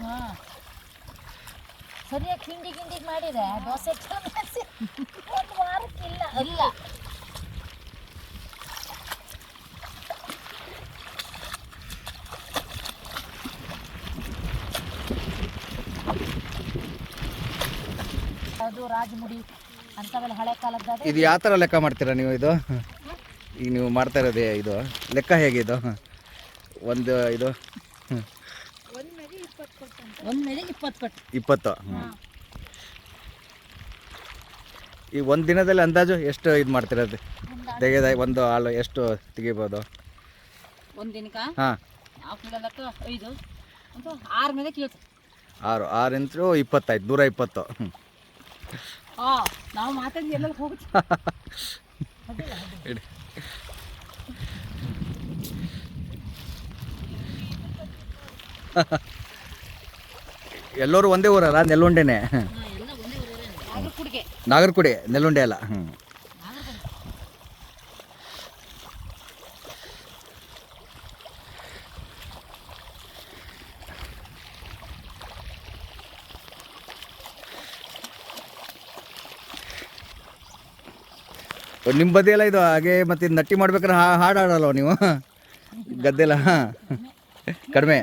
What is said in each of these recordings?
ಹಾ. ಸರಿಯಾಗಿ ಕಿಂಡಿ ಗಿಂಡಿ ಮಾಡಿದೆ. ದೋಸೆ ಒಂದು ವಾರಕ್ಕಿಲ್ಲ. ಇಲ್ಲ ಅದು ರಾಜಮುಡಿ ಅಂತವೆಲ್ಲ ಹಳೆ ಕಾಲದ ಇದು ಯಾವ ಥರ ಲೆಕ್ಕ ಮಾಡ್ತೀರಾ ನೀವು ಇದು? ಈಗ ನೀವು ಮಾಡ್ತಾ ಇರೋದೇ ಇದು. ಲೆಕ್ಕ ಹೇಗಿದು ಒಂದು ಇದು? ಇಪ್ಪತ್ತು. ಈ ಒಂದು ದಿನದಲ್ಲಿ ಅಂದಾಜು ಎಷ್ಟು ಇದು ಮಾಡ್ತಿರೋದು ತೆಗೆದ ಒಂದು ಹಾಲು ಎಷ್ಟು ತೆಗಿಬೋದು? ಹಾಂ. ಆರು ಆರು ಇಂಚು ಇಪ್ಪತ್ತಾಯ್ತು ನೂರ ಇಪ್ಪತ್ತು. ನಾವು ಮಾತಾಡಿ ಎಲ್ಲರೂ ಒಂದೇ ಊರಲ್ಲ, ನೆಲ್ಲುಂಡೆನೆ. ನಾಗರಕುಡಿ, ನೆಲ್ಲುಂಡೆ ಅಲ್ಲ. ಹ್ಞೂ ನಿಮ್ಮ ಬದಿಯೆಲ್ಲ ಇದು ಹಾಗೆ ಮತ್ತೆ ನಟ್ಟಿ ಮಾಡ್ಬೇಕಾದ್ರೆ ಹಾಡು ಹಾಡಲ್ವ ನೀವು? ಗದ್ದೆಲ್ಲ, ಹಾಂ. ಕಡಿಮೆ.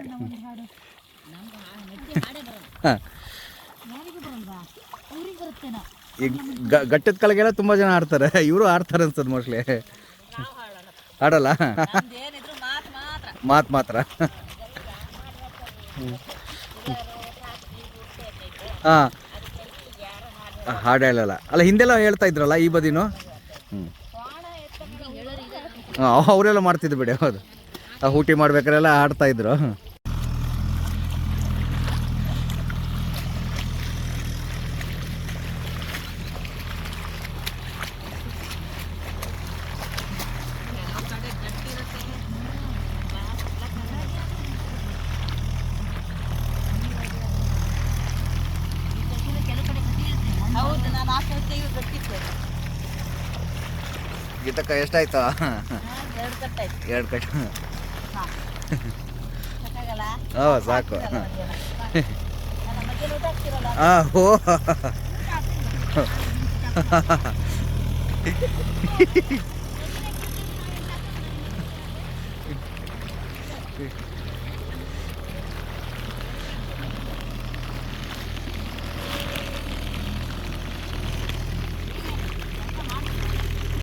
ಹಾಂ. ಯಾರಿಗೂ ಬರಲ್ವಾ ಅವ್ರಿಗೆ ಬರುತ್ತೇನೋ ಈಗ ಗ- ಘಟ್ಟದ ಕಳೆಗೆಲ್ಲ ತುಂಬ ಜನ ಆಡ್ತಾರೆ. ಇವರು ಆಡ್ತಾರೆ ಅನ್ಸದ್ ಮೋಸ್ಟ್ಲಿ ಆಡಲ್ಲ? ಮಾತು ಮಾತ್ರ. ಮಾತು ಮಾತ್ರ ಹಾಂ, ಹಾಡು ಹೇಳಲ್ಲ. ಅಲ್ಲ, ಹಿಂದೆಲ್ಲ ಹೇಳ್ತಾ ಇದ್ರಲ್ಲ ಈ ಬದಿನು? ಹ್ಞೂ ಹಾಂ, ಅವರೆಲ್ಲ ಮಾಡ್ತಿದ್ದು ಬಿಡಿ, ಹೌದು. ಊಟಿ ಮಾಡ್ಬೇಕಾರೆಲ್ಲ ಆಡ್ತಾ ಇದ್ರು. ಆ ಎಷ್ಟಾಯ್ತು? ಎರಡು ಕಟ್ಟು ಎರಡು ಕಟ್. ಸಾಕಾಗಲ್ಲ ಹ್ಞೂ ಸಾಕು. ಓ ಹಾಕ್ತಿರಲ್ಲ ಹಾಂ